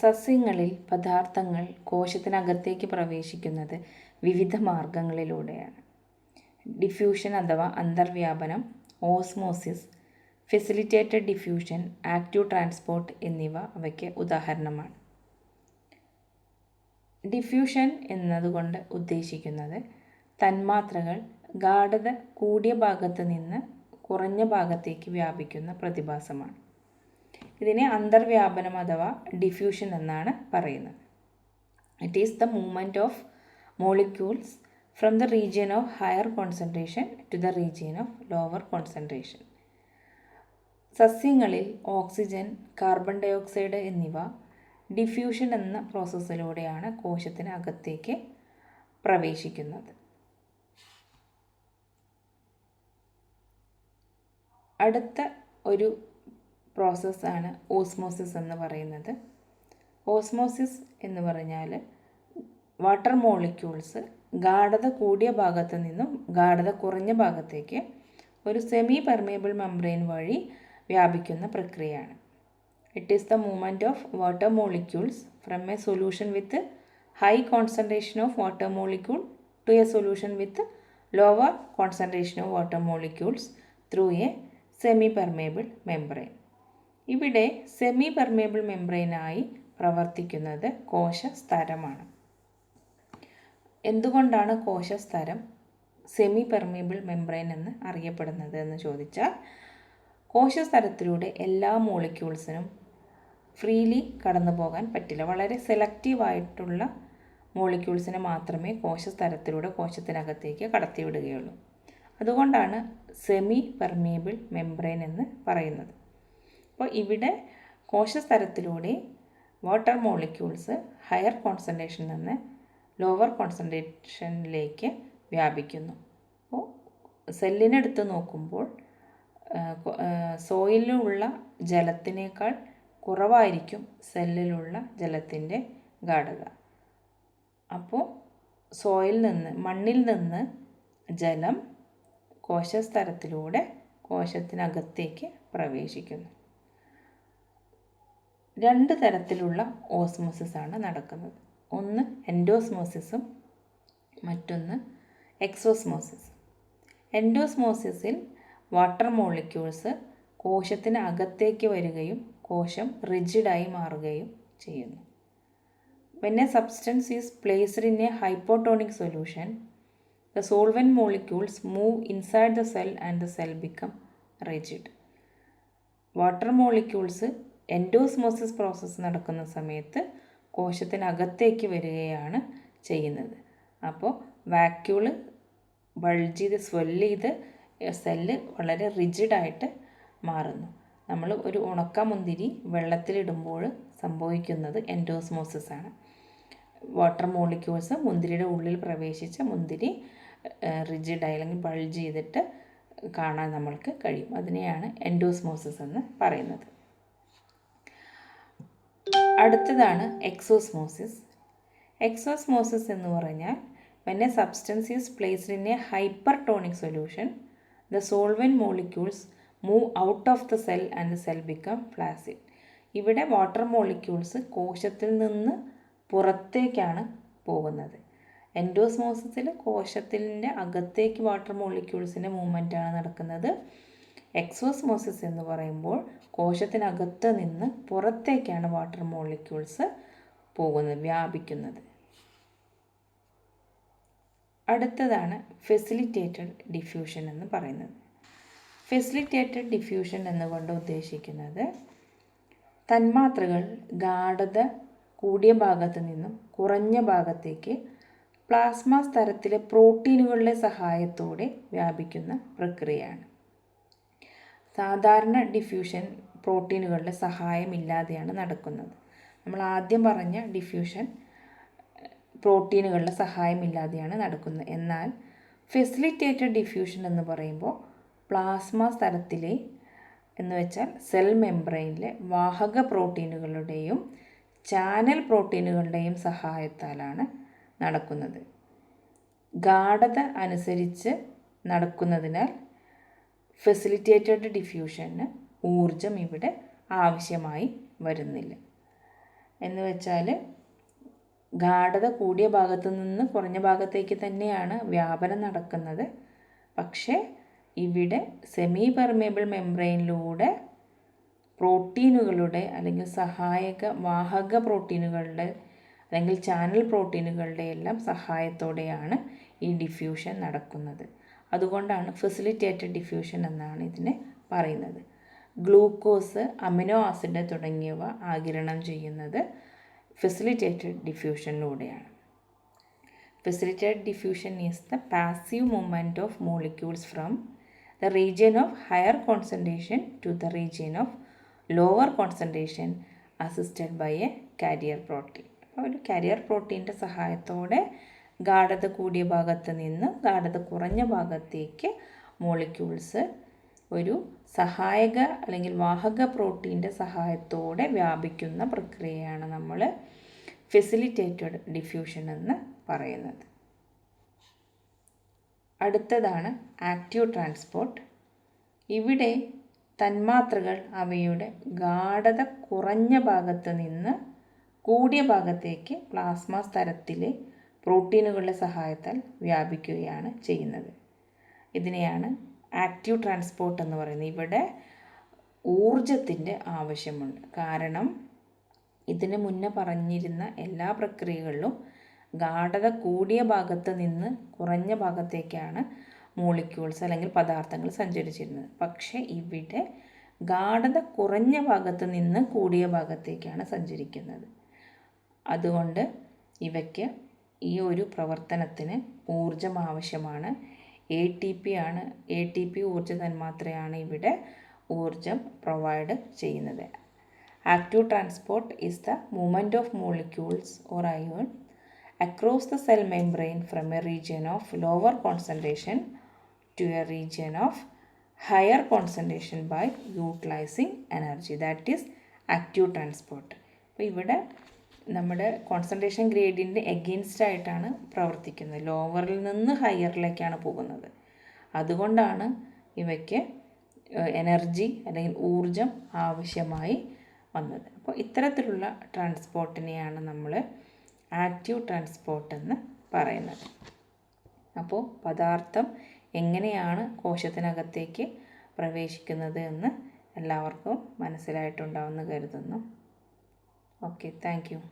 സസ്യങ്ങളിൽ പദാർത്ഥങ്ങൾ കോശത്തിനകത്തേക്ക് പ്രവേശിക്കുന്നത് വിവിധ മാർഗങ്ങളിലൂടെയാണ്. ഡിഫ്യൂഷൻ അഥവാ അന്തർവ്യാപനം osmosis facilitated diffusion active transport എന്നിവ അവയ്ക്ക് ഉദാഹരണമാണ്. ഡിഫ്യൂഷൻ എന്നതുകൊണ്ട് ഉദ്ദേശിക്കുന്നത് തന്മാത്രകൾ ഗാഠത കൂടിയ ഭാഗത്ത് നിന്ന് കുറഞ്ഞ ഭാഗത്തേക്ക് വ്യാപിക്കുന്ന പ്രതിഭാസമാണ്. ഇതിനെ അന്തർവ്യാപനം അഥവാ ഡിഫ്യൂഷൻ എന്നാണ് പറയുന്നത്. It is the movement of molecules from the region of higher concentration to the region of lower concentration സസ്യങ്ങളിൽ ഓക്സിജൻ കാർബൺ ഡൈ ഓക്സൈഡ് എന്നിവ ഡിഫ്യൂഷൻ എന്ന പ്രോസസ്സിലൂടെയാണ് കോശത്തിന് അകത്തേക്ക് പ്രവേശിക്കുന്നത്. അടുത്ത ഒരു പ്രോസസ്സാണ് ഓസ്മോസിസ് എന്ന് പറയുന്നത്. ഓസ്മോസിസ് എന്ന് പറഞ്ഞാൽ വാട്ടർ മോളിക്യൂൾസ് ഗാഠത കൂടിയ ഭാഗത്ത് നിന്നും ഗാഠത കുറഞ്ഞ ഭാഗത്തേക്ക് ഒരു സെമി പെർമിയബിൾ മെംബ്രെയിൻ വഴി വ്യാപിക്കുന്ന പ്രക്രിയയാണ്. It is the movement of water molecules from a solution with high concentration of water molecule to a solution with lower concentration of water molecules through a semi permeable membrane ഇവിടെ semi permeable മെംബ്രെയിനായി പ്രവർത്തിക്കുന്നത് കോശസ്തരമാണ്. എന്തുകൊണ്ടാണ് കോശസ്തരം semi permeable membrane എന്ന് അറിയപ്പെടുന്നത് എന്ന് ചോദിച്ചാൽ കോശസ്തരത്തിലൂടെ എല്ലാ മോളിക്യൂൾസിനും ഫ്രീലി കടന്നു പോകാൻ പറ്റില്ല. വളരെ സെലക്റ്റീവായിട്ടുള്ള മോളിക്യൂൾസിനെ മാത്രമേ കോശസ്തരത്തിലൂടെ കോശത്തിനകത്തേക്ക് കടത്തിവിടുകയുള്ളൂ. അതുകൊണ്ടാണ് സെമി പെർമിയബിൾ മെംബ്രെയിൻ എന്ന് പറയുന്നത്. അപ്പോൾ ഇവിടെ കോശസ്തരത്തിലൂടെ വാട്ടർ മോളിക്യൂൾസ് ഹയർ കോൺസെൻട്രേഷനിൽ നിന്ന് ലോവർ കോൺസെൻട്രേഷനിലേക്ക് വ്യാപിക്കുന്നു. അപ്പോൾ സെല്ലിനെടുത്ത് നോക്കുമ്പോൾ സോയിലുള്ള ജലത്തിനേക്കാൾ കുറവായിരിക്കും സെല്ലിലുള്ള ജലത്തിന്റെ ഗാഠത അപ്പോൾ സോയിൽ നിന്ന് മണ്ണിൽ നിന്ന് ജലം കോശസ്തരത്തിലൂടെ കോശത്തിനകത്തേക്ക് പ്രവേശിക്കുന്നു. രണ്ട് തരത്തിലുള്ള ഓസ്മോസിസ് ആണ് നടക്കുന്നത്. ഒന്ന് എൻഡോസ്മോസിസും മറ്റൊന്ന് എക്സോസ്മോസിസ്. എൻഡോസ്മോസിസിൽ വാട്ടർ മോളിക്യൂൾസ് കോശത്തിന് അകത്തേക്ക് വരികയും കോശം റിജിഡായി മാറുകയും ചെയ്യുന്നു. പിന്നെ substance is placed in a hypotonic solution the solvent molecules move inside the cell and the cell become rigid water molecules endosmosis process നടക്കുന്ന സമയത്ത് കോശത്തിനകത്തേക്ക് വരികയാണ് ചെയ്യുന്നത്. അപ്പോൾ വാക്യൂൾ ബൾജ് ചെയ്ത് സ്വെല്ല് ചെയ്ത് സെല്ല് വളരെ റിജിഡായിട്ട് മാറുന്നു. നമ്മൾ ഒരു ഉണക്കമുന്തിരി വെള്ളത്തിലിടുമ്പോൾ സംഭവിക്കുന്നത് എൻഡോസ്മോസിസ് ആണ്. വാട്ടർ മോളിക്യൂൾസ് മുന്തിരിയുടെ ഉള്ളിൽ പ്രവേശിച്ച മുന്തിരി റിജിഡായി അല്ലെങ്കിൽ ബൾജ് ചെയ്തിട്ട് കാണാൻ നമ്മൾക്ക് കഴിയും. അതിനെയാണ് എൻഡോസ്മോസിസ് എന്ന് പറയുന്നത്. അടുത്തതാണ് എക്സോസ്മോസിസ്. എക്സോസ്മോസിസ് എന്ന് പറഞ്ഞാൽ when a substance is placed in a hypertonic solution the solvent molecules move out of the cell and the cell become flaccid ഇവിടെ വാട്ടർ മോളിക്യൂൾസ് കോശത്തിൽ നിന്ന് പുറത്തേക്കാണ് പോകുന്നത്. എൻഡോസ്മോസിസിൽ കോശത്തിന്റെ അകത്തേക്ക് വാട്ടർ മോളിക്യൂൾസിന്റെ മൂവ്മെന്റാണ് നടക്കുന്നത്. എക്സോസ്മോസിസ് എന്ന് പറയുമ്പോൾ കോശത്തിനകത്ത് നിന്ന് പുറത്തേക്കാണ് വാട്ടർ മോളിക്യൂൾസ് പോകുന്നത് വ്യാപിക്കുന്നത്. അടുത്തതാണ് ഫെസിലിറ്റേറ്റഡ് ഡിഫ്യൂഷൻ എന്ന് പറയുന്നത്. ഫെസിലിറ്റേറ്റഡ് ഡിഫ്യൂഷൻ എന്നുകൊണ്ട് ഉദ്ദേശിക്കുന്നത് തന്മാത്രകൾ ഗാഠത കൂടിയ ഭാഗത്ത് നിന്നും കുറഞ്ഞ ഭാഗത്തേക്ക് പ്ലാസ്മ സ്തരത്തിലെ പ്രോട്ടീനുകളുടെ സഹായത്തോടെ വ്യാപിക്കുന്ന പ്രക്രിയയാണ്. സാധാരണ ഡിഫ്യൂഷൻ പ്രോട്ടീനുകളുടെ സഹായമില്ലാതെയാണ് നടക്കുന്നത്. നമ്മൾ ആദ്യം പറഞ്ഞ ഡിഫ്യൂഷൻ പ്രോട്ടീനുകളുടെ സഹായമില്ലാതെയാണ് നടക്കുന്നത്. എന്നാൽ ഫെസിലിറ്റേറ്റഡ് ഡിഫ്യൂഷൻ എന്ന് പറയുമ്പോൾ പ്ലാസ്മ സ്ഥലത്തിലെ എന്ന് വെച്ചാൽ സെൽ മെംബ്രെയിനിലെ വാഹക പ്രോട്ടീനുകളുടെയും ചാനൽ പ്രോട്ടീനുകളുടെയും സഹായത്താലാണ് നടക്കുന്നത്. ഗാഠത അനുസരിച്ച് നടക്കുന്നതിനാൽ ഫെസിലിറ്റേറ്റഡ് ഡിഫ്യൂഷന് ഊർജം ഇവിടെ ആവശ്യമായി വരുന്നില്ല. എന്ന് വെച്ചാൽ ഗാഠത കൂടിയ ഭാഗത്തു നിന്ന് കുറഞ്ഞ ഭാഗത്തേക്ക് തന്നെയാണ് വ്യാപനം നടക്കുന്നത്. പക്ഷേ ഇവിടെ സെമി പെർമേബിൾ മെംബ്രെയിനിലൂടെ പ്രോട്ടീനുകളുടെ അല്ലെങ്കിൽ സഹായക വാഹക പ്രോട്ടീനുകളുടെ അല്ലെങ്കിൽ ചാനൽ പ്രോട്ടീനുകളുടെ എല്ലാം സഹായത്തോടെയാണ് ഈ ഡിഫ്യൂഷൻ നടക്കുന്നത്. അതുകൊണ്ടാണ് ഫെസിലിറ്റേറ്റഡ് ഡിഫ്യൂഷൻ എന്നാണ് ഇതിനെ പറയുന്നത്. ഗ്ലൂക്കോസ് അമിനോ ആസിഡ് തുടങ്ങിയവ ആഗിരണം ചെയ്യുന്നത് facilitated ഡിഫ്യൂഷനിലൂടെയാണ്. Facilitated diffusion is the passive movement of molecules from the region of higher concentration to the region of lower concentration assisted by a carrier protein. അപ്പോൾ ഒരു carrier പ്രോട്ടീന്റെ സഹായത്തോടെ ഗാഠത കൂടിയ ഭാഗത്ത് നിന്ന് ഗാഠത കുറഞ്ഞ ഭാഗത്തേക്ക് മോളിക്യൂൾസ് ഒരു സഹായക അല്ലെങ്കിൽ വാഹക പ്രോട്ടീന്റെ സഹായത്തോടെ വ്യാപിക്കുന്ന പ്രക്രിയയാണ് നമ്മൾ ഫെസിലിറ്റേറ്റഡ് ഡിഫ്യൂഷൻ എന്ന് പറയുന്നത്. അടുത്തതാണ് ആക്റ്റീവ് ട്രാൻസ്പോർട്ട് ഇവിടെ തന്മാത്രകൾ അവയുടെ ഗാഠത കുറഞ്ഞ ഭാഗത്ത് നിന്ന് കൂടിയ ഭാഗത്തേക്ക് പ്ലാസ്മ സ്തരത്തിലെ പ്രോട്ടീനുകളുടെ സഹായത്താൽ വ്യാപിക്കുകയാണ് ചെയ്യുന്നത്. ഇതിനെയാണ് ആക്റ്റീവ് ട്രാൻസ്പോർട്ട് എന്ന് പറയുന്നത്. ഇവിടെ ഊർജത്തിന്റെ ആവശ്യമുണ്ട്. കാരണം ഇതിന് മുന്നേ പറഞ്ഞിരുന്ന എല്ലാ പ്രക്രിയകളിലും ഗാഠത കൂടിയ ഭാഗത്ത് നിന്ന് കുറഞ്ഞ ഭാഗത്തേക്കാണ് മോളിക്യൂൾസ് അല്ലെങ്കിൽ പദാർത്ഥങ്ങൾ സഞ്ചരിച്ചിരുന്നത്. പക്ഷേ ഇവിടെ ഗാഠത കുറഞ്ഞ ഭാഗത്ത് നിന്ന് കൂടിയ ഭാഗത്തേക്കാണ് സഞ്ചരിക്കുന്നത്. അതുകൊണ്ട് ഇവയ്ക്ക് ഈ ഒരു പ്രവർത്തനത്തിന് ഊർജം ആവശ്യമാണ്. എ ടി പി ആണ്. എ ടി പി ഊർജ തന്മാത്രയാണ് ഇവിടെ ഊർജം പ്രൊവൈഡ് ചെയ്യുന്നത്. Active transport is the movement of molecules or ion across the cell membrane from a region of lower concentration to a region of higher concentration by utilising energy that is active transport അപ്പോൾ ഇവിടെ നമ്മുടെ concentration ഗ്രേഡിന്റെ against ആയിട്ടാണ് പ്രവർത്തിക്കുന്നത്. ലോവറിൽ നിന്ന് ഹയറിലേക്കാണ് പോകുന്നത്. അതുകൊണ്ടാണ് ഇവയ്ക്ക് energy അല്ലെങ്കിൽ ഊർജം ആവശ്യമായി വന്നത്. അപ്പോൾ ഇത്തരത്തിലുള്ള ട്രാൻസ്പോർട്ടിനെയാണ് നമ്മൾ ആക്റ്റീവ് ട്രാൻസ്പോർട്ട് എന്ന് പറയുന്നത്. അപ്പോൾ പദാർത്ഥം എങ്ങനെയാണ് കോശത്തിനകത്തേക്ക് പ്രവേശിക്കുന്നത് എന്ന് എല്ലാവർക്കും മനസ്സിലായിട്ടുണ്ടാവുമെന്ന് കരുതുന്നു. Okay, thank you.